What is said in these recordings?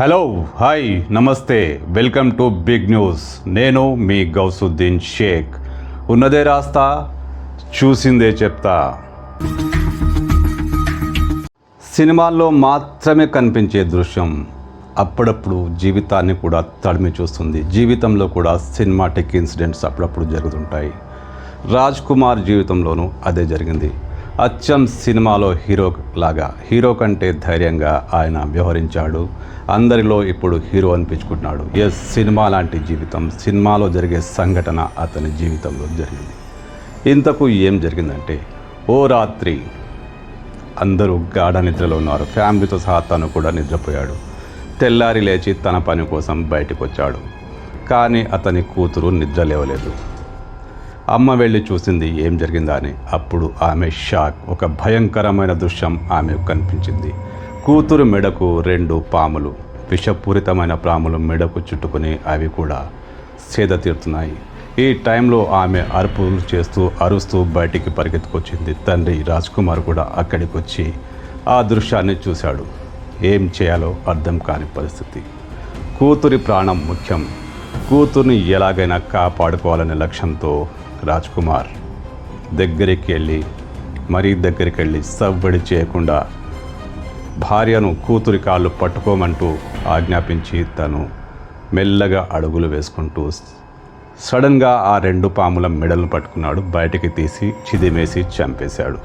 Hello hi namaste welcome to big news. నేను మీ గౌసుద్దీన్ షేక్. ఉన్నదే రాస్తా చూసిందే చెప్తా. సినిమాల్లో మాత్రమే కనిపించే దృశ్యం అప్పుడప్పుడు జీవితాన్ని కూడా తడిమి చూస్తుంది. జీవితంలో కూడా సినిమాటిక్ ఇన్సిడెంట్స్ అప్పుడప్పుడు జరుగుతుంటాయి. రాజ్ కుమార్ జీవితంలోనూ అదే జరిగింది. అచ్చం సినిమాలో హీరో లాగా హీరో కంటే ధైర్యంగా ఆయన వ్యవహరించాడు. అందరిలో ఇప్పుడు హీరో అనిపించుకుంటున్నాడు. ఎస్ సినిమా లాంటి జీవితం సినిమాలో జరిగే సంఘటన అతని జీవితంలో జరిగింది. ఇంతకు ఏం జరిగిందంటే ఓ రాత్రి అందరూ గాఢ నిద్రలో ఉన్నారు. ఫ్యామిలీతో సహా తను కూడా నిద్రపోయాడు. తెల్లారి లేచి తన పని కోసం బయటకు వచ్చాడు కానీ అతని కూతురు నిద్ర లేవలేదు అమ్మ వెళ్ళి చూసింది ఏం జరిగిందా అని. అప్పుడు ఆమె షాక్ ఒక భయంకరమైన దృశ్యం ఆమెకు కనిపించింది. కూతురు మెడకు రెండు పాములు విషపూరితమైన పాములు మెడకు చుట్టుకుని అవి కూడా సేద తీరుతున్నాయి. ఈ టైంలో ఆమె అరుపులు చేస్తూ అరుస్తూ బయటికి పరిగెత్తుకొచ్చింది. తండ్రి రాజ్ కుమార్ కూడా అక్కడికి వచ్చి ఆ దృశ్యాన్ని చూశాడు. ఏం చేయాలో అర్థం కాని పరిస్థితి. కూతురి ప్రాణం ముఖ్యం. కూతుర్ని ఎలాగైనా కాపాడుకోవాలనే లక్ష్యంతో రాజ్ కుమార్ దగ్గరికి వెళ్ళి మరీ దగ్గరికి వెళ్ళి సవ్వడి చేయకుండా భార్యను కూతురి కాళ్ళు పట్టుకోమంటూ ఆజ్ఞాపించి తను మెల్లగా అడుగులు వేసుకుంటూ సడన్గా ఆ రెండు పాముల మెడలను పట్టుకున్నాడు. బయటికి తీసి చిదిమేసి చంపేశాడు.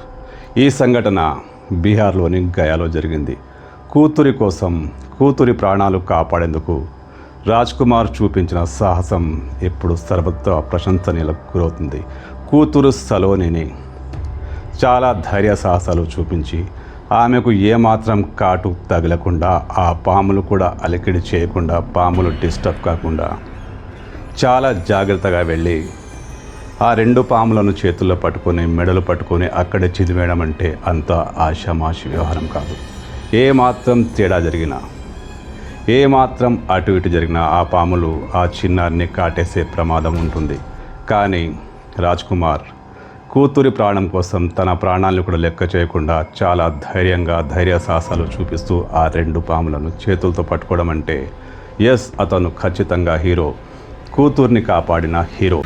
ఈ సంఘటన బీహార్లోని గయాలో జరిగింది. కూతురి కోసం కూతురి ప్రాణాలు కాపాడేందుకు రాజ్ కుమార్ చూపించిన సాహసం ఇప్పుడు సర్వత్రా ప్రశంసనీయులకు గురవుతుంది. కూతురు సలోనిని చాలా ధైర్య సాహసాలు చూపించి ఆమెకు ఏమాత్రం కాటు తగలకుండా ఆ పాములు కూడా అలికిడి చేయకుండా పాములు డిస్టర్బ్ కాకుండా చాలా జాగ్రత్తగా వెళ్ళి ఆ రెండు పాములను చేతుల్లో పట్టుకొని మెడలు పట్టుకొని అక్కడే చిదివేయడం అంటే అంత ఆషామాషి వ్యవహారం కాదు. ఏ మాత్రం తేడా జరిగినా ఏ మాత్రం అటు ఇటు జరిగినా ఆ పాములు ఆ చిన్నారిని కాటేసే ప్రమాదం ఉంటుంది. కానీ రాజ్ కుమార్ కూతురి ప్రాణం కోసం తన ప్రాణాలను కూడా లెక్క చేయకుండా చాలా ధైర్యంగా ధైర్య సాహసాలు చూపిస్తూ ఆ రెండు పాములను చేతులతో పట్టుకోవడం అంటే ఎస్ అతను ఖచ్చితంగా హీరో. కూతుర్ని కాపాడిన హీరో.